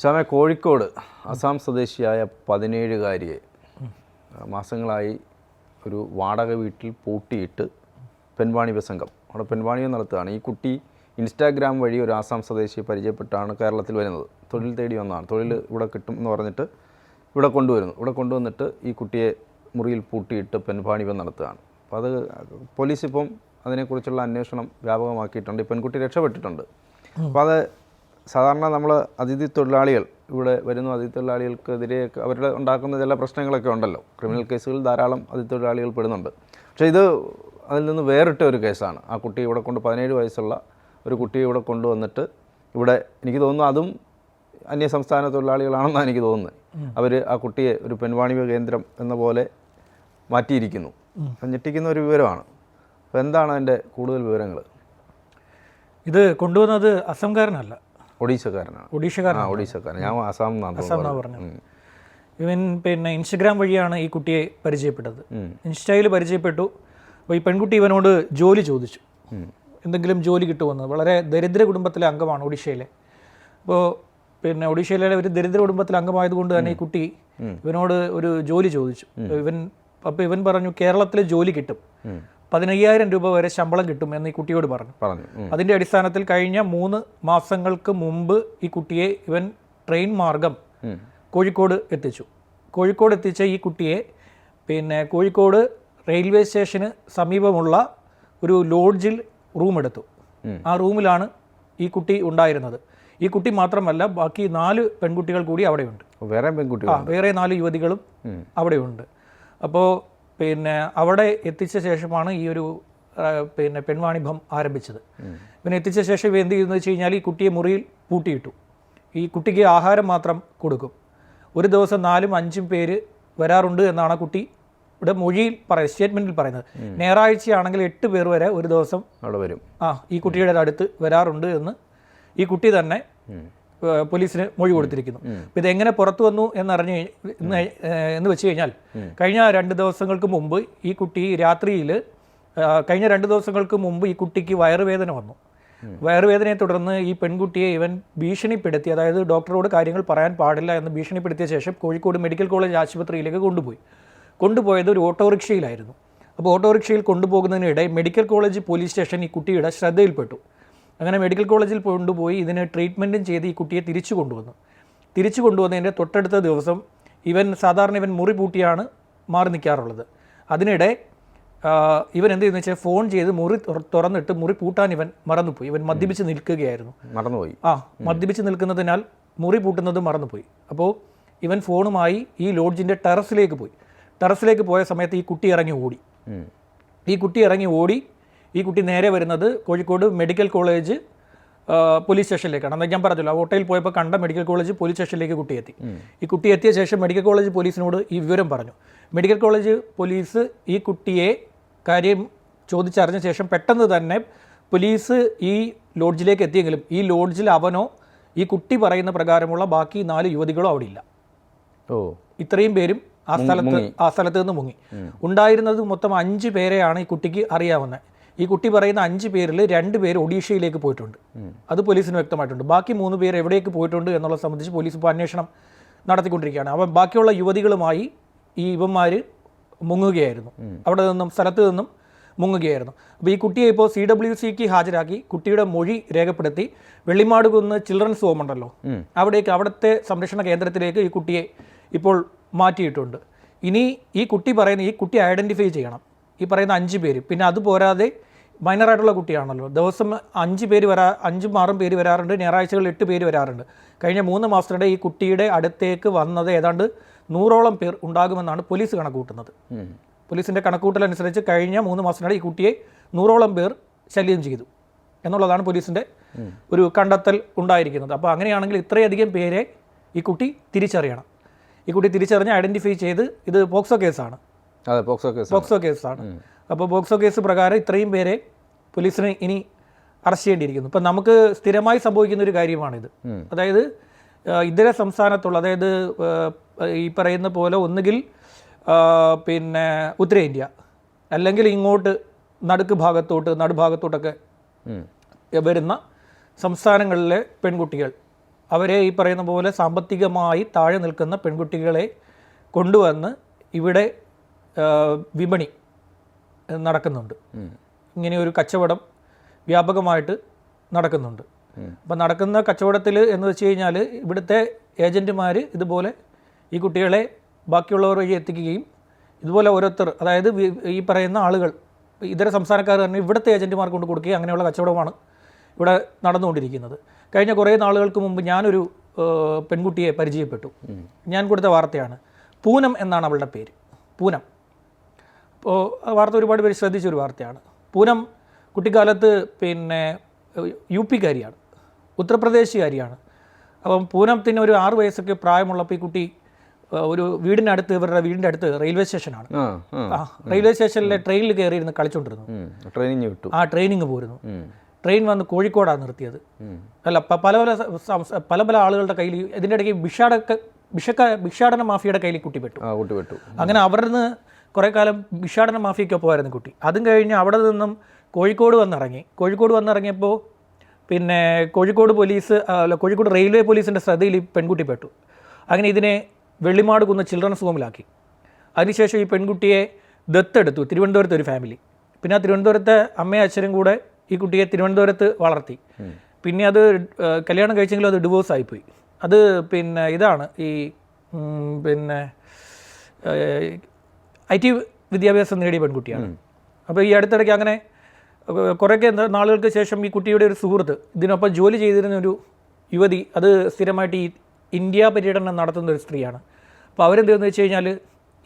ശ്യാമ കോഴിക്കോട് അസാം സ്വദേശിയായ പതിനേഴുകാരിയെ മാസങ്ങളായി ഒരു വാടക വീട്ടിൽ പൂട്ടിയിട്ട് പെൺവാണി സംഘം അവിടെ പെൺവാണിയെ നടത്തുകയാണ്. ഈ കുട്ടി ഇൻസ്റ്റാഗ്രാം വഴി ഒരു ആസാം സ്വദേശിയെ പരിചയപ്പെട്ടാണ് കേരളത്തിൽ വരുന്നത്. തൊഴിൽ തേടി വന്നതാണ്. തൊഴിൽ ഇവിടെ കിട്ടും എന്ന് പറഞ്ഞിട്ട് ഇവിടെ കൊണ്ടുവരുന്നു. ഇവിടെ കൊണ്ടുവന്നിട്ട് ഈ കുട്ടിയെ മുറിയിൽ പൂട്ടിയിട്ട് പെൺവാണിഭം നടത്തുകയാണ്. അപ്പോൾ അത് പോലീസ് ഇപ്പം അതിനെക്കുറിച്ചുള്ള അന്വേഷണം വ്യാപകമാക്കിയിട്ടുണ്ട്. ഈ പെൺകുട്ടി രക്ഷപ്പെട്ടിട്ടുണ്ട്. അപ്പോൾ അത് സാധാരണ നമ്മൾ അതിഥി തൊഴിലാളികൾ ഇവിടെ വരുന്ന അതിഥി തൊഴിലാളികൾക്കെതിരെ അവരുടെ ഉണ്ടാക്കുന്ന ചില പ്രശ്നങ്ങളൊക്കെ ഉണ്ടല്ലോ. ക്രിമിനൽ കേസുകൾ ധാരാളം അതിഥി തൊഴിലാളികൾ പെടുന്നുണ്ട്. പക്ഷേ ഇത് അതിൽ നിന്ന് വേറിട്ട ഒരു കേസാണ്. ആ കുട്ടി ഇവിടെ കൊണ്ട് പതിനേഴ് വയസ്സുള്ള ഒരു കുട്ടിയെ ഇവിടെ കൊണ്ടുവന്നിട്ട് ഇവിടെ എനിക്ക് തോന്നുന്നു അതും അന്യ സംസ്ഥാന തൊഴിലാളികളാണെന്നാണ് എനിക്ക് തോന്നുന്നത്. അവർ ആ കുട്ടിയെ ഒരു പെൺവാണിഭ കേന്ദ്രം എന്ന പോലെ മാറ്റിയിരിക്കുന്നു. ഞെട്ടിക്കുന്ന ഒരു വിവരമാണ്. അപ്പോൾ എന്താണ് അതിന്റെ കൂടുതൽ വിവരങ്ങൾ? ഇത് കൊണ്ടുവന്നത് അസംകാരനല്ല. ഒഡീഷക്കാരനാണ്. ഒഡീഷക്കാരനാണ് ഒഡീഷക്കാരൻ. ഞാൻ ആസാം എന്നാണ് എന്നാ പറഞ്ഞത്. ഇവൻ പിന്നെ ഇൻസ്റ്റഗ്രാം വഴിയാണ് ഈ കുട്ടിയെ പരിചയപ്പെട്ടത്. ഇൻസ്റ്റയിൽ പരിചയപ്പെട്ടു. അപ്പോൾ ഈ പെൺകുട്ടി ഇവനോട് ജോലി ചോദിച്ചു. എന്തെങ്കിലും ജോലി കിട്ടുമെന്ന് വളരെ ദരിദ്ര കുടുംബത്തിലെ അംഗമാണ് ഒഡീഷയിലെ. അപ്പോൾ പിന്നെ ഒഡീഷയിലെ ഒരു ദരിദ്ര കുടുംബത്തിലെ അംഗമായതുകൊണ്ട് തന്നെ ഈ കുട്ടി ഇവനോട് ഒരു ജോലി ചോദിച്ചു. ഇവൻ അപ്പോൾ ഇവൻ പറഞ്ഞു കേരളത്തിൽ ജോലി കിട്ടും. പതിനയ്യായിരം രൂപ വരെ ശമ്പളം കിട്ടും എന്ന് ഈ കുട്ടിയോട് പറഞ്ഞു. പറഞ്ഞു. അതിന്റെ അടിസ്ഥാനത്തിൽ കഴിഞ്ഞ മൂന്ന് മാസങ്ങൾക്ക് മുമ്പ് ഈ കുട്ടിയെ ഇവൻ ട്രെയിൻ മാർഗം കോഴിക്കോട് എത്തിച്ചു. കോഴിക്കോട് എത്തിച്ച ഈ കുട്ടിയെ പിന്നെ കോഴിക്കോട് റെയിൽവേ സ്റ്റേഷന് സമീപമുള്ള ഒരു ലോഡ്ജിൽ റൂം എടുത്തു. ആ റൂമിലാണ് ഈ കുട്ടി ഉണ്ടായിരുന്നത്. ഈ കുട്ടി മാത്രമല്ല ബാക്കി നാല് പെൺകുട്ടികൾ കൂടി അവിടെയുണ്ട്. വേറെ പെൺകുട്ടി ആ വേറെ നാല് യുവതികളും അവിടെയുണ്ട്. അപ്പോൾ പിന്നെ അവിടെ എത്തിച്ച ശേഷമാണ് ഈ ഒരു പിന്നെ പെൺവാണിഭം ആരംഭിച്ചത്. പിന്നെ എത്തിച്ച ശേഷം ഇവ എന്ത് ചെയ്യുന്നത് വെച്ച് കഴിഞ്ഞാൽ ഈ കുട്ടിയെ മുറിയിൽ പൂട്ടിയിട്ടു. ഈ കുട്ടിക്ക് ആഹാരം മാത്രം കൊടുക്കും. ഒരു ദിവസം നാലും അഞ്ചും പേര് വരാറുണ്ട് എന്നാണ് ആ കുട്ടി ഇവിടെ മൊഴിയിൽ പറയുന്നത് സ്റ്റേറ്റ്മെന്റിൽ പറയുന്നത്. ഞായറാഴ്ചയാണെങ്കിൽ എട്ട് പേർ വരെ ഒരു ദിവസം അവിടെ വരും. ആ ഈ കുട്ടിയുടെ അടുത്ത് വരാറുണ്ട് എന്ന് ഈ കുട്ടി തന്നെ പോലീസിന് മൊഴി കൊടുത്തിരിക്കുന്നു. അപ്പോൾ എങ്ങനെ പുറത്തു വന്നു എന്നറിഞ്ഞ് എന്ന് വെച്ച് കഴിഞ്ഞാൽ കഴിഞ്ഞ രണ്ട് ദിവസങ്ങൾക്ക് മുമ്പ് ഈ കുട്ടി രാത്രിയിൽ കഴിഞ്ഞ രണ്ട് ദിവസങ്ങൾക്ക് മുമ്പ് ഈ കുട്ടിക്ക് വയറുവേദന വന്നു. വയറുവേദനയെ തുടർന്ന് ഈ പെൺകുട്ടിയെ ഇവൻ ഭീഷണിപ്പെടുത്തി അതായത് ഡോക്ടറോട് കാര്യങ്ങൾ പറയാൻ പാടില്ല എന്ന് ഭീഷണിപ്പെടുത്തിയ ശേഷം കോഴിക്കോട് മെഡിക്കൽ കോളേജ് ആശുപത്രിയിലേക്ക് കൊണ്ടുപോയി. കൊണ്ടുപോയത് ഒരു ഓട്ടോറിക്ഷയിലായിരുന്നു. അപ്പോൾ ഓട്ടോറിക്ഷയിൽ കൊണ്ടുപോകുന്നതിനിടെ മെഡിക്കൽ കോളേജ് പോലീസ് സ്റ്റേഷൻ ഈ കുട്ടിയുടെ ശ്രദ്ധയിൽപ്പെട്ടു. അങ്ങനെ മെഡിക്കൽ കോളേജിൽ കൊണ്ടുപോയി ഇതിന് ട്രീറ്റ്മെന്റും ചെയ്ത് ഈ കുട്ടിയെ തിരിച്ചു കൊണ്ടുവന്നു. തിരിച്ചു കൊണ്ടുവന്നതിന്റെ തൊട്ടടുത്ത ദിവസം ഇവൻ സാധാരണ ഇവൻ മുറി പൂട്ടിയാണ് മാറി നിൽക്കാറുള്ളത്. അതിനിടെ ഇവൻ എന്ത് ചെയ്യുന്നു വെച്ചാൽ ഫോൺ ചെയ്ത് മുറി തുറന്നിട്ട് മുറി പൂട്ടാൻ ഇവൻ മറന്നുപോയി. ഇവൻ മദ്യപിച്ച് നിൽക്കുകയായിരുന്നു. മറന്നുപോയി. ആ മദ്യപിച്ച് നിൽക്കുന്നതിനാൽ മുറി പൂട്ടുന്നത് മറന്നുപോയി. അപ്പോൾ ഇവൻ ഫോണുമായി ഈ ലോഡ്ജിന്റെ ടെറസിലേക്ക് പോയി. ടെറസിലേക്ക് പോയ സമയത്ത് ഈ കുട്ടി ഇറങ്ങി ഓടി. ഈ കുട്ടി ഇറങ്ങി ഓടി ഈ കുട്ടി നേരെ വരുന്നത് കോഴിക്കോട് മെഡിക്കൽ കോളേജ് പോലീസ് സ്റ്റേഷനിലേക്കാണ്. അന്ന് ഞാൻ പറഞ്ഞല്ലോ ആ ഹോട്ടലിൽ പോയപ്പോൾ കണ്ട മെഡിക്കൽ കോളേജ് പോലീസ് സ്റ്റേഷനിലേക്ക് കുട്ടി എത്തി. ഈ കുട്ടി എത്തിയ ശേഷം മെഡിക്കൽ കോളേജ് പോലീസിനോട് ഈ വിവരം പറഞ്ഞു. മെഡിക്കൽ കോളേജ് പോലീസ് ഈ കുട്ടിയെ കാര്യം ചോദിച്ചറിഞ്ഞ ശേഷം പെട്ടെന്ന് തന്നെ പോലീസ് ഈ ലോഡ്ജിലേക്ക് എത്തിയെങ്കിലും ഈ ലോഡ്ജിൽ അവനോ ഈ കുട്ടി പറയുന്ന പ്രകാരമുള്ള ബാക്കി നാല് യുവതികളോ അവിടെ ഇല്ല ഓ. ഇത്രയും പേരും ആ സ്ഥലത്ത് ആ സ്ഥലത്ത് നിന്ന് മുങ്ങി. ഉണ്ടായിരുന്നത് മൊത്തം അഞ്ച് പേരെയാണ് ഈ കുട്ടിക്ക് അറിയാവുന്നത്. ഈ കുട്ടി പറയുന്ന അഞ്ച് പേരിൽ രണ്ട് പേര് ഒഡീഷയിലേക്ക് പോയിട്ടുണ്ട്. അത് പോലീസിന് വ്യക്തമായിട്ടുണ്ട്. ബാക്കി മൂന്ന് പേര് എവിടേക്ക് പോയിട്ടുണ്ട് എന്നുള്ളത് സംബന്ധിച്ച് പോലീസ് ഇപ്പോൾ അന്വേഷണം നടത്തിക്കൊണ്ടിരിക്കുകയാണ്. അപ്പം ബാക്കിയുള്ള യുവതികളുമായി ഈ ഇവന്മാർ മുങ്ങുകയായിരുന്നു. അവിടെ നിന്നും സ്ഥലത്ത് നിന്നും മുങ്ങുകയായിരുന്നു. അപ്പോൾ ഈ കുട്ടിയെ ഇപ്പോൾ സി ഡബ്ല്യു സിക്ക് ഹാജരാക്കി കുട്ടിയുടെ മൊഴി രേഖപ്പെടുത്തി. വെള്ളിമാട് കുന്ന് ചിൽഡ്രൻസ് ഹോം ഉണ്ടല്ലോ. അവിടേക്ക് അവിടുത്തെ സംരക്ഷണ കേന്ദ്രത്തിലേക്ക് ഈ കുട്ടിയെ ഇപ്പോൾ മാറ്റിയിട്ടുണ്ട്. ഇനി ഈ കുട്ടി പറയുന്ന ഈ കുട്ടി ഐഡന്റിഫൈ ചെയ്യണം. ഈ പറയുന്ന അഞ്ച് പേര്. പിന്നെ അത് പോരാതെ മൈനറായിട്ടുള്ള കുട്ടിയാണല്ലോ. ദിവസം അഞ്ച് പേര് വരാ അഞ്ചും ആറും പേര് വരാറുണ്ട് ഞായറാഴ്ചകളിൽ എട്ട് പേര് വരാറുണ്ട്. കഴിഞ്ഞ മൂന്ന് മാസത്തിനിടെ ഈ കുട്ടിയുടെ അടുത്തേക്ക് വന്നത് ഏതാണ്ട് നൂറോളം പേർ ഉണ്ടാകുമെന്നാണ് പോലീസ് കണക്ക് കൂട്ടുന്നത് ഉം. പോലീസിന്റെ കണക്കൂട്ടലനുസരിച്ച് കഴിഞ്ഞ മൂന്ന് മാസത്തിനിടെ ഈ കുട്ടിയെ നൂറോളം പേർ ശല്യം ചെയ്തു എന്നുള്ളതാണ് പോലീസിന്റെ ഒരു കണ്ടെത്തൽ ഉണ്ടായിരിക്കുന്നത്. അപ്പോൾ അങ്ങനെയാണെങ്കിൽ ഇത്രയധികം പേരെ ഈ കുട്ടി തിരിച്ചറിയണം. ഈ കുട്ടി തിരിച്ചറിഞ്ഞ് ഐഡന്റിഫൈ ചെയ്ത് ഇത് പോക്സോ കേസാണ്. അതെ പോക്സോ കേസ് പോക്സോ കേസാണ്. അപ്പോൾ ബോക്സോ കേസ് പ്രകാരം ഇത്രയും പേരെ പോലീസിന് ഇനി അറസ്റ്റ് ചെയ്യേണ്ടിയിരിക്കുന്നു. ഇപ്പം നമുക്ക് സ്ഥിരമായി സംഭവിക്കുന്ന ഒരു കാര്യമാണിത്. അതായത് ഇതര സംസ്ഥാനത്തുള്ള അതായത് ഈ പറയുന്ന പോലെ ഒന്നുകിൽ പിന്നെ ഉത്തരേന്ത്യ അല്ലെങ്കിൽ ഇങ്ങോട്ട് നടുക്ക് ഭാഗത്തോട്ട് നടുഭാഗത്തോട്ടൊക്കെ വരുന്ന സംസ്ഥാനങ്ങളിലെ പെൺകുട്ടികൾ അവരെ ഈ പറയുന്ന പോലെ സാമ്പത്തികമായി താഴെ നിൽക്കുന്ന പെൺകുട്ടികളെ കൊണ്ടുവന്ന് ഇവിടെ വിപണി നടക്കുന്നുണ്ട്. ഇങ്ങനെ ഒരു കച്ചവടം വ്യാപകമായിട്ട് നടക്കുന്നുണ്ട്. അപ്പം നടക്കുന്ന കച്ചവടത്തിൽ എന്ന് വെച്ച് കഴിഞ്ഞാൽ ഇവിടുത്തെ ഏജന്റുമാർ ഇതുപോലെ ഈ കുട്ടികളെ ബാക്കിയുള്ളവർ വഴി എത്തിക്കുകയും ഇതുപോലെ ഓരോരുത്തർ അതായത് ഈ പറയുന്ന ആളുകൾ ഇതര സംസ്ഥാനക്കാർ തന്നെ ഇവിടുത്തെ ഏജന്റുമാർക്ക് കൊണ്ട് കൊടുക്കുകയും അങ്ങനെയുള്ള കച്ചവടമാണ് ഇവിടെ നടന്നുകൊണ്ടിരിക്കുന്നത്. കഴിഞ്ഞ കുറേ നാളുകൾക്ക് മുമ്പ് ഞാനൊരു പെൺകുട്ടിയെ പരിചയപ്പെട്ടു. ഞാൻ കൊടുത്ത വാർത്തയാണ്. പൂനം എന്നാണ് അവളുടെ പേര്. പൂനം. അപ്പോൾ ആ വാർത്ത ഒരുപാട് പേര് ശ്രദ്ധിച്ചൊരു വാർത്തയാണ്. പൂനം കുട്ടിക്കാലത്ത് പിന്നെ യു പിക്കാരിയാണ്. ഉത്തർപ്രദേശുകാരിയാണ്. അപ്പം പൂനത്തിന് ഒരു ആറ് വയസ്സൊക്കെ പ്രായമുള്ളപ്പോൾ ഈ കുട്ടി ഒരു വീടിനടുത്ത് ഇവരുടെ വീടിന്റെ അടുത്ത് റെയിൽവേ സ്റ്റേഷനാണ്. റെയിൽവേ സ്റ്റേഷനിലെ ട്രെയിനിൽ കയറിയിരുന്ന് കളിച്ചുകൊണ്ടിരുന്നു ഉം. ട്രെയിനിങ് വിട്ടു. ആ ട്രെയിനിങ് പോരുന്നു. ട്രെയിൻ വന്ന് കോഴിക്കോടാണ് നിർത്തിയത്. അല്ല പല പല പല പല ആളുകളുടെ കയ്യിൽ ഇതിന്റെ ഇടയ്ക്ക് ഭിക്ഷാടക ഭിഷക്ക ഭിക്ഷാടന മാഫിയയുടെ കയ്യിൽ കുട്ടി പെട്ടു. കുട്ടി പെട്ടു. അങ്ങനെ അവരുടെ നിന്ന് കുറേ കാലം ഭിക്ഷാടന മാഫിയക്കൊപ്പമായിരുന്നു കുട്ടി. അതും കഴിഞ്ഞ് അവിടെ നിന്നും കോഴിക്കോട് വന്നിറങ്ങി. കോഴിക്കോട് വന്നിറങ്ങിയപ്പോൾ പിന്നെ കോഴിക്കോട് പോലീസ് അല്ല കോഴിക്കോട് റെയിൽവേ പോലീസിന്റെ ശ്രദ്ധയിൽ ഈ പെൺകുട്ടി പെട്ടു. അങ്ങനെ ഇതിനെ വെള്ളിമാട് കുന്ന ചിൽഡ്രൻസ് ഹോമിലാക്കി. അതിനുശേഷം ഈ പെൺകുട്ടിയെ ദത്തെടുത്തു. തിരുവനന്തപുരത്ത് ഒരു ഫാമിലി. പിന്നെ ആ തിരുവനന്തപുരത്തെ അമ്മയും അച്ഛനും കൂടെ ഈ കുട്ടിയെ തിരുവനന്തപുരത്ത് വളർത്തി. പിന്നെ അത് കല്യാണം കഴിച്ചെങ്കിലും അത് ഡിവോഴ്സ് ആയിപ്പോയി. അത് പിന്നെ ഇതാണ് ഈ പിന്നെ ഐ ടി വിദ്യാഭ്യാസം നേടിയ പെൺകുട്ടിയാണ്. അപ്പോൾ ഈ അടുത്തിടയ്ക്ക് അങ്ങനെ കുറേയൊക്കെ നാളുകൾക്ക് ശേഷം ഈ കുട്ടിയുടെ ഒരു സുഹൃത്ത് ഇതിനൊപ്പം ജോലി ചെയ്തിരുന്ന ഒരു യുവതി അത് സ്ഥിരമായിട്ട് ഈ ഇന്ത്യ പര്യടനം നടത്തുന്ന ഒരു സ്ത്രീയാണ്. അപ്പോൾ അവരെന്തെന്ന് വെച്ച് കഴിഞ്ഞാൽ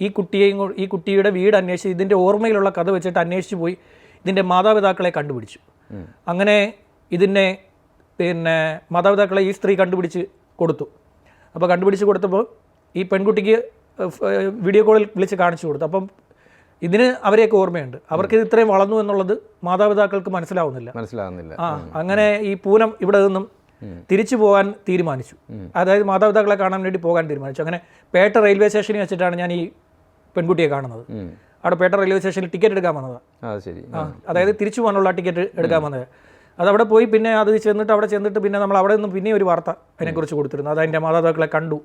ഈ കുട്ടിയെയും ഈ കുട്ടിയുടെ വീട് അന്വേഷിച്ച് ഇതിന്റെ ഓർമ്മയിലുള്ള കഥ വെച്ചിട്ട് അന്വേഷിച്ച് പോയി ഇതിന്റെ മാതാപിതാക്കളെ കണ്ടുപിടിച്ചു. അങ്ങനെ ഇതിനെ പിന്നെ മാതാപിതാക്കളെ ഈ സ്ത്രീ കണ്ടുപിടിച്ച് കൊടുത്തു. അപ്പോൾ കണ്ടുപിടിച്ച് കൊടുത്തപ്പോൾ ഈ പെൺകുട്ടിക്ക് വീഡിയോ കോളിൽ വിളിച്ച് കാണിച്ചു കൊടുത്തു. അപ്പം ഇതിന് അവരെയൊക്കെ ഓർമ്മയുണ്ട്. അവർക്ക് ഇത് ഇത്രയും വളർന്നു എന്നുള്ളത് മാതാപിതാക്കൾക്ക് മനസ്സിലാവുന്നില്ല. മനസ്സിലാവുന്നില്ല. ആ അങ്ങനെ ഈ പൂനം ഇവിടെ നിന്നും തിരിച്ചു പോകാൻ തീരുമാനിച്ചു. അതായത് മാതാപിതാക്കളെ കാണാൻ വേണ്ടി പോകാൻ തീരുമാനിച്ചു. അങ്ങനെ പേട്ട റെയിൽവേ സ്റ്റേഷനിൽ വെച്ചിട്ടാണ് ഞാൻ ഈ പെൺകുട്ടിയെ കാണുന്നത്. അവിടെ പേട്ട റെയിൽവേ സ്റ്റേഷനിൽ ടിക്കറ്റ് എടുക്കാൻ വന്നതാണ് അതായത് തിരിച്ചു പോകാനുള്ള ടിക്കറ്റ് എടുക്കാൻ വന്നത്. അത് അവിടെ പോയി പിന്നെ അത് ചെന്നിട്ട് അവിടെ ചെന്നിട്ട് പിന്നെ നമ്മൾ അവിടെ നിന്ന് പിന്നെ ഒരു വാർത്ത അതിനെക്കുറിച്ച് കൊടുത്തിരുന്നു. അത് അതിന്റെ മാതാപിതാക്കളെ കണ്ടു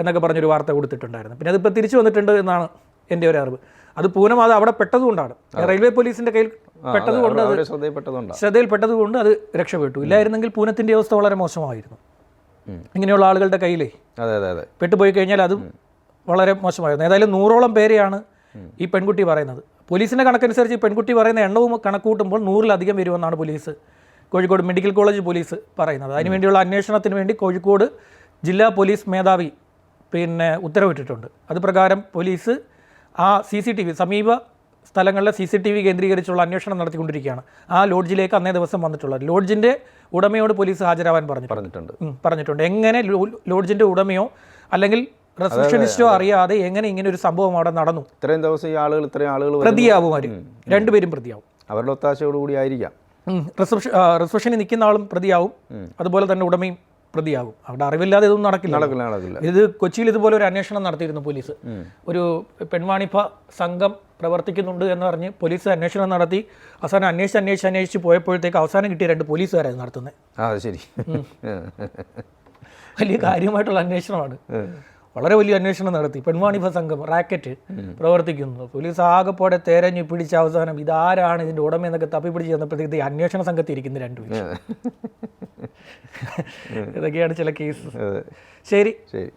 എന്നൊക്കെ പറഞ്ഞൊരു വാർത്ത കൊടുത്തിട്ടുണ്ടായിരുന്നു. പിന്നെ അതിപ്പോൾ തിരിച്ചു വന്നിട്ടുണ്ട് എന്നാണ് എന്റെ ഒരു അറിവ്. അത് പൂനം അത് അവിടെ പെട്ടതുകൊണ്ടാണ്. റെയിൽവേ പോലീസിന്റെ കയ്യിൽ പെട്ടതുകൊണ്ട് അത് പെട്ടതുകൊണ്ട് ശ്രദ്ധയിൽപ്പെട്ടതുകൊണ്ട്. അത് രക്ഷപ്പെട്ടു. ഇല്ലായിരുന്നെങ്കിൽ പൂനത്തിന്റെ അവസ്ഥ വളരെ മോശമായിരുന്നു. ഇങ്ങനെയുള്ള ആളുകളുടെ കയ്യിലേ അതെ അതെ അതെ. പെട്ടുപോയി കഴിഞ്ഞാൽ അതും വളരെ മോശമായിരുന്നു. ഏതായാലും നൂറോളം പേരെയാണ് ഈ പെൺകുട്ടി പറയുന്നത്. പോലീസിന്റെ കണക്കനുസരിച്ച് ഈ പെൺകുട്ടി പറയുന്ന എണ്ണവും കണക്കൂട്ടുമ്പോൾ നൂറിലധികം വരുമെന്നാണ് police Kozhikode medical college police പറയുന്നത്. അതിനുവേണ്ടിയുള്ള അന്വേഷണത്തിന് വേണ്ടി കോഴിക്കോട് ജില്ലാ പോലീസ് മേധാവി പിന്നെ ഉത്തരവിട്ടിട്ടുണ്ട്. അത് പ്രകാരം പോലീസ് ആ സി സി ടി വി സമീപ സ്ഥലങ്ങളിലെ സി സി ടി വി കേന്ദ്രീകരിച്ചുള്ള അന്വേഷണം നടത്തിക്കൊണ്ടിരിക്കുകയാണ്. ആ ലോഡ്ജിലേക്ക് അന്നേ ദിവസം വന്നിട്ടുള്ളത്. ലോഡ്ജിന്റെ ഉടമയോട് പോലീസ് ഹാജരാവാൻ പറഞ്ഞു പറഞ്ഞിട്ടുണ്ട്. പറഞ്ഞിട്ടുണ്ട്. എങ്ങനെ ലോഡ്ജിന്റെ ഉടമയോ അല്ലെങ്കിൽ റിസപ്ഷനിസ്റ്റോ അറിയാതെ എങ്ങനെ ഇങ്ങനെ ഒരു സംഭവം അവിടെ നടന്നു? ഇത്രയും ദിവസം ഈ ആളുകൾ ഇത്രയും ആളുകൾ. പ്രതിയാവും രണ്ടുപേരും പ്രതിയാവും. അവരുടെ ഒത്താശയോടുകൂടി ആയിരിക്കാം. റിസപ്ഷൻ റിസപ്ഷനിൽ നിൽക്കുന്ന ആളും പ്രതിയാവും. അതുപോലെ തന്നെ ഉടമയും പ്രതിയാകും അവിടെ അറിവില്ലാതെ ഇതൊന്നും നടക്കില്ല. നടക്കില്ല നടക്കില്ല. ഇത് കൊച്ചിയിൽ ഇതുപോലെ ഒരു അന്വേഷണം നടത്തിയിരുന്നു പോലീസ്. ഒരു പെൺവാണിഭ സംഘം പ്രവർത്തിക്കുന്നുണ്ട് എന്ന് പറഞ്ഞ് പോലീസ് അന്വേഷണം നടത്തി. അവസാനം അന്വേഷിച്ച് അന്വേഷിച്ച് അന്വേഷിച്ച് പോയപ്പോഴത്തേക്ക് അവസാനം കിട്ടിയ രണ്ട് പോലീസുകാരായിരുന്നു നടത്തുന്നത്. ആ ശരി. വലിയ കാര്യമായിട്ടുള്ള അന്വേഷണമാണ്. വളരെ വലിയ അന്വേഷണം നടത്തി. പെൺവാണിഭ സംഘം റാക്കറ്റ് പ്രവർത്തിക്കുന്നു. പോലീസ് ആകെപ്പോടെ തേരഞ്ഞു പിടിച്ച അവസാനം ഇതാരാണ് ഇതിന്റെ ഉടമ എന്നൊക്കെ തപ്പി പിടിച്ച് ചെന്നപ്പോഴത്തേക്ക് ഈ അന്വേഷണ സംഘത്തിൽ ഇരിക്കുന്ന രണ്ടു ഇതൊക്കെയാണ് ചില കേസ് ശരി. ശരി.